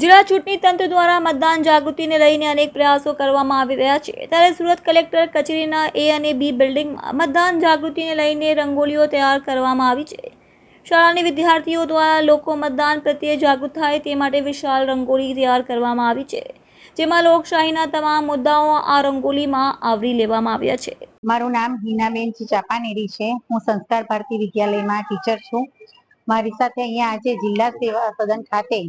જિલ્લા ચૂંટણી તંત્ર દ્વારા મતદાન જાગૃતિને લઈને અનેક પ્રયાસો કરવામાં આવી રહ્યા છે. ત્યારે સુરત કલેક્ટર કચેરીના એ અને બી બિલ્ડિંગમાં મતદાન જાગૃતિને લઈને રંગોળીઓ તૈયાર કરવામાં આવી છે. શાળાની વિદ્યાર્થીઓ દ્વારા લોકો મતદાન પ્રત્યે જાગૃત થાય તે માટે વિશાળ રંગોળી તૈયાર કરવામાં આવી છે. જેમાં લોકશાહીના તમામ મુદ્દાઓ આ રંગોલીમાં આવરી લેવામાં આવ્યા છે. મારું નામ હિનાબેન ચાપાનેરી છે. હું સંસ્કાર ભારતી વિદ્યાલયમાં ટીચર છું. મારી સાથે અહીંયા આજે જિલ્લા સેવા સદન ખાતે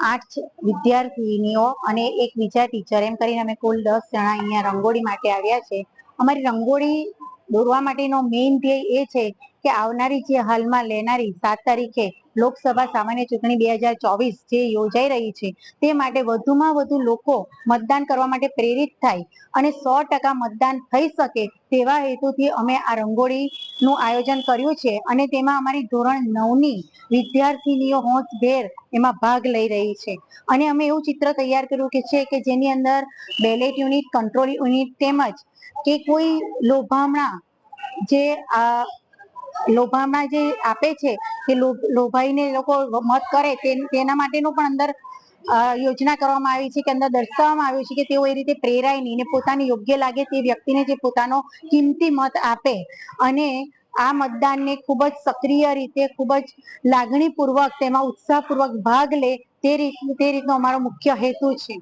આઠ વિદ્યાર્થીનીઓ અને એક બીજા ટીચર એમ કરીને અમે કુલ દસ જણા અહીંયા રંગોળી માટે આવ્યા છે. અમારી રંગોળી દોરવા માટેનો મેઇન ધ્યેય એ છે કે આવનારી જે હાલમાં લેનારી સાત તારીખે લોકસભા સામાન્ય ચૂંટણી બે હજાર ચોવીસ જે યોજાઈ રહી છે, તે માટે વધુમાં વધુ લોકો મતદાન કરવા માટે પ્રેરિત થાય અને સો ટકા મતદાન થઈ શકે તેવા હેતુથી અમે આ રંગોળીનું આયોજન કર્યું છે અને તેમાં અમારી ધોરણ નવની વિદ્યાર્થીનીઓ હોંશભેર એમાં ભાગ લઈ રહી છે. અને અમે એવું ચિત્ર તૈયાર કર્યું કે છે કે જેની અંદર બેલેટ યુનિટ, કંટ્રોલ યુનિટ તેમજ કે કોઈ લોભામણા જે આ લોભામણા જે આપે છે, કે લોભાઈને લોકો મત કરે તેના માટેનું પણ અંદર યોજના કરવામાં આવી છે કે અંદર દર્શાવવામાં આવ્યું છે કે તેઓ એ રીતે પ્રેરાય નહીં ને પોતાને યોગ્ય લાગે તે વ્યક્તિને જે પોતાનો કિંમતી મત આપે. અને આ મતદાનને ખૂબ જ સક્રિય રીતે, ખૂબ જ લાગણીપૂર્વક, તેમાં ઉત્સાહપૂર્વક ભાગ લે તે રીત, તે રીતનો અમારો મુખ્ય હેતુ છે.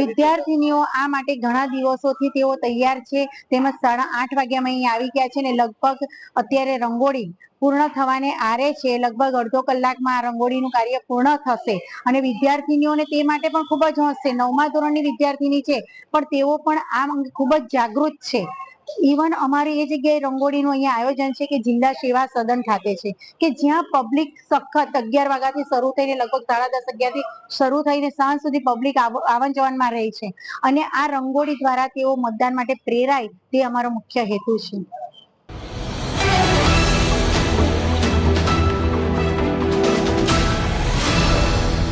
વિદ્યાર્થીનીઓ આ માટે ઘણા દિવસોથી તેઓ તૈયાર છે. તેમજ સાડા આઠ વાગ્યામાં અહીં આવી ગયા છે ને લગભગ અત્યારે રંગોળી પૂર્ણ થવાને આરે છે. લગભગ અડધો કલાકમાં આ રંગોળીનું કાર્ય પૂર્ણ થશે. અને વિદ્યાર્થીનીઓને તે માટે પણ ખૂબ જ હોશ. નવમા ધોરણની વિદ્યાર્થીની છે. પણ તેઓ પણ આ અંગે ખૂબ જ જાગૃત છે. ઇવન અમારે એ જગ્યાએ રંગોળીનું અહીંયા આયોજન છે કે જિલ્લા સેવા સદન ખાતે છે. કે જ્યાં પબ્લિક સખત અગિયાર વાગ્યાથી શરૂ થઈને લગભગ સાડા દસ અગિયારથી શરૂ થઈને સાંજ સુધી પબ્લિક આવન જવનમાં રહે છે. અને આ રંગોળી દ્વારા તેઓ મતદાન માટે પ્રેરાય, તે અમારો મુખ્ય હેતુ છે.